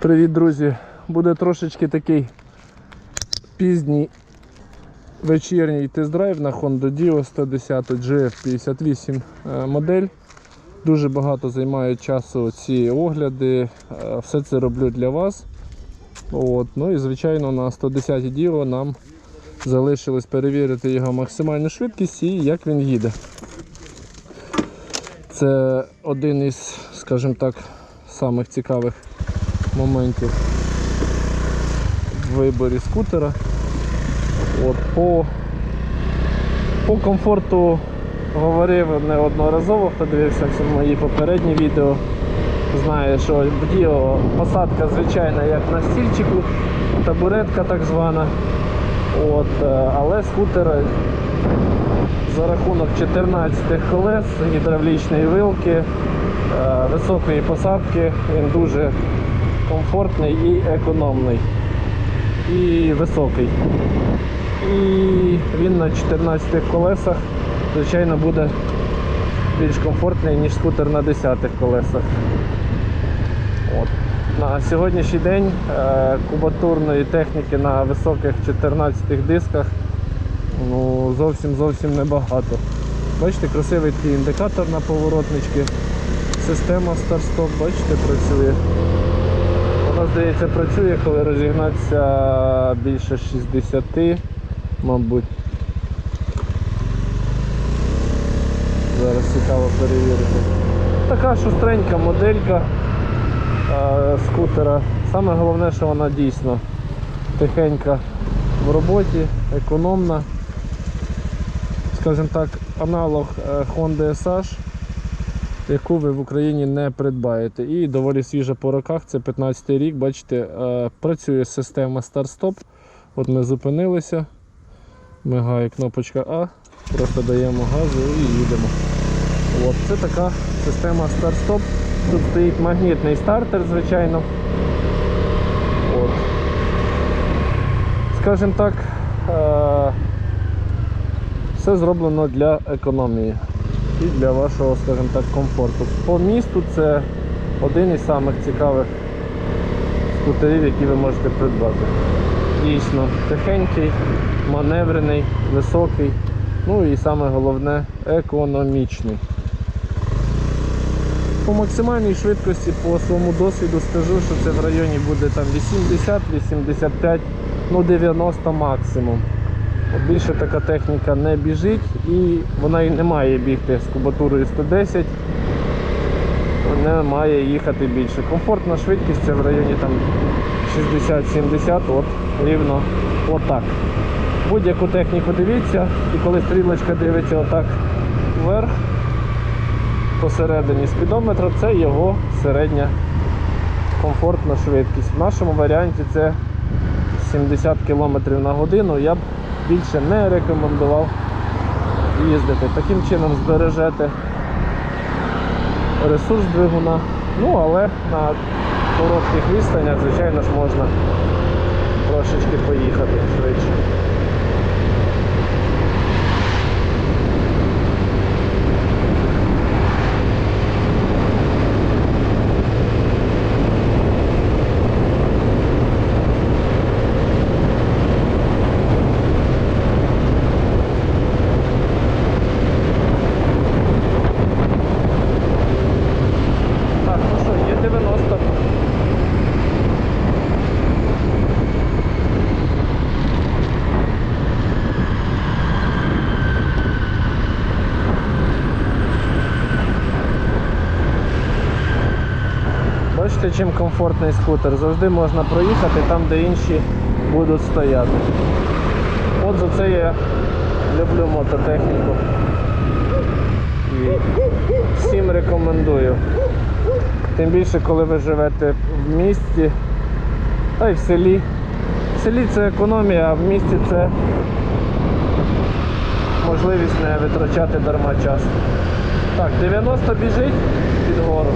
Привіт, друзі! Буде трошечки такий пізній вечірній тест-драйв на Honda Dio 110 GF58 е, модель. Дуже багато займають часу ці огляди. е, Все це роблю для вас. От. Ну і звичайно на 110 Dio нам залишилось перевірити його максимальну швидкість і як він їде. Це один із, скажімо так, самих цікавих моментів в виборі скутера. От, по, по комфорту говорив неодноразово, хто дивився мої попередні відео. Знає, що Діо посадка звичайна як на стільчику, табуретка так звана. От, е, але скутер за рахунок 14 колес, гідравлічної вилки, е, високої посадки, він дуже комфортний і економний. І високий. І він на 14 колесах, звичайно, буде більш комфортний, ніж скутер на 10 колесах. От. На сьогоднішній день е, кубатурної техніки на високих 14 дисках ну, зовсім зовсім небагато. Бачите, красивий такий індикатор на поворотнички. Система старт-стоп, бачите, працює. Вона, здається, працює, коли розігнатися більше 60, мабуть. Зараз цікаво перевірити. Така шустренька моделька е, скутера. Саме головне, що вона дійсно тихенька в роботі, економна. Скажімо так, аналог е, Honda SH, яку ви в Україні не придбаєте. І доволі свіжа по роках, це 15 рік, бачите, е, працює система старт-стоп. От ми зупинилися, мигає кнопочка А, просто даємо газу і їдемо. От, це така система старт-стоп. Тут стоїть магнітний стартер, звичайно. От. Скажімо так, е, все зроблено для економії і для вашого, скажімо так, комфорту. По місту це один із самих цікавих скутерів, які ви можете придбати. Дійсно, тихенький, маневрений, високий, ну і саме головне економічний. По максимальній швидкості, по своєму досвіду скажу, що це в районі буде там 80-85, ну 90 максимум. Більше така техніка не біжить і вона і не має бігти з кубатурою 110, не має їхати більше. Комфортна швидкість це в районі там 60-70, от рівно отак. Будь-яку техніку дивіться, і коли стрілочка дивиться отак вверх, посередині спідометра, це його середня комфортна швидкість. В нашому варіанті це 70 км на годину. Я б більше не рекомендував їздити. Таким чином збережете ресурс двигуна. Ну, але на коротких відстанях, звичайно ж, можна трошечки поїхати швидше. Так, ну що, є 90. Бачите, чим комфортний скутер. Завжди можна проїхати там, де інші будуть стояти. От за це я люблю мототехніку. І всім рекомендую. Тим більше, коли ви живете в місті та й в селі. В селі це економія, а в місті це можливість не витрачати дарма час. Так, 90 біжить під гору.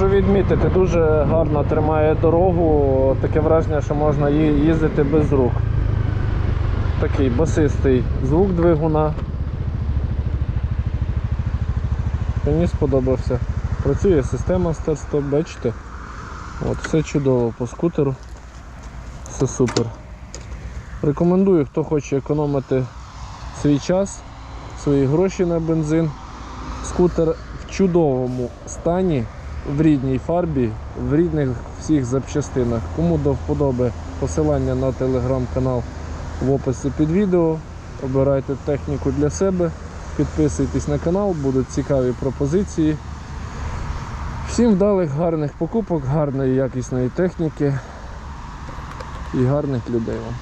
Можу відмітити, дуже гарно тримає дорогу. Таке враження, що можна їздити без рук. Такий басистий звук двигуна. Мені сподобався. Працює система старт-стоп, бачите? От, все чудово по скутеру. Все супер. Рекомендую, хто хоче економити свій час, свої гроші на бензин. Скутер в чудовому стані, в рідній фарбі, в рідних всіх запчастинах. Кому до вподоби посилання на телеграм-канал в описі під відео. Обирайте техніку для себе, підписуйтесь на канал, будуть цікаві пропозиції. Всім вдалих, гарних покупок, гарної якісної техніки і гарних людей вам.